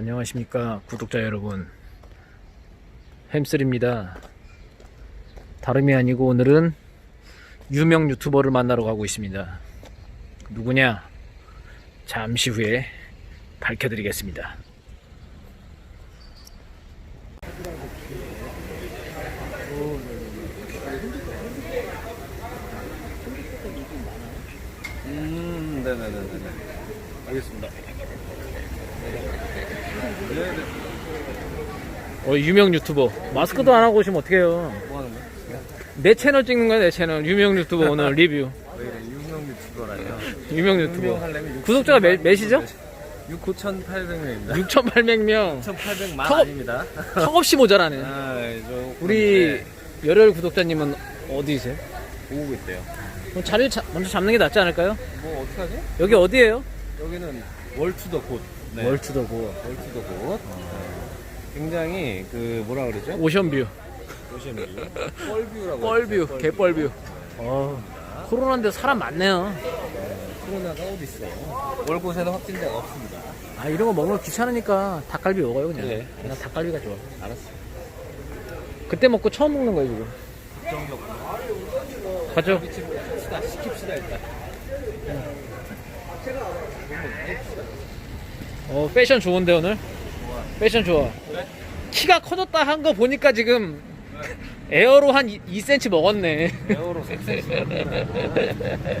안녕하십니까 구독자 여러분. 햄슬입니다. 다름이 아니고 오늘은 유명 유튜버를 만나러 가고 있습니다. 누구냐? 잠시 후에 밝혀드리겠습니다. 음, 네네네네. 알겠습니다. 어 유명 유튜버 마스크도 안 하고 오시면 어떡해요 뭐 하는 거야? 내 채널 찍는 거야 내 채널 유명 유튜버 오늘 리뷰 왜 이래, 유명 유튜버라뇨. 유명 유튜버 유명하려면 육- 구독자가 몇, 몇이죠? 6 9,800명입니다. 6,800명 6,800만 턱- 아닙니다. 턱없이 모자라네 아, 저 우리 열혈 구독자님은 어디세요? 오고 있대요. 그럼 자리를 자- 먼저 잡는 게 낫지 않을까요? 뭐 어떻게 하지? 여기 어디예요? 여기는 월투 더 곧. 네. 월투더고 월투더 곧. 굉장히 그 뭐라 그러죠? 오션뷰 오션뷰. 뻘뷰라고. 뻘뷰 개뻘뷰 어, 코로나인데 사람 많네요 코로나가 어디 있어? 올 곳에는 확진자가 없습니다. 아 이런 거 먹는 거 귀찮으니까 닭갈비 먹어요 그냥 네. 난 닭갈비가 좋아 알았어. 그때 먹고 처음 먹는 거예요 지금 정적. 가죠 시다 시킵시다 일단. 어 패션 좋은데 오늘? 패션 좋아. 키가 커졌다 한 거 보니까 지금 에어로 한 2, cm 먹었네. 에어로 3cm.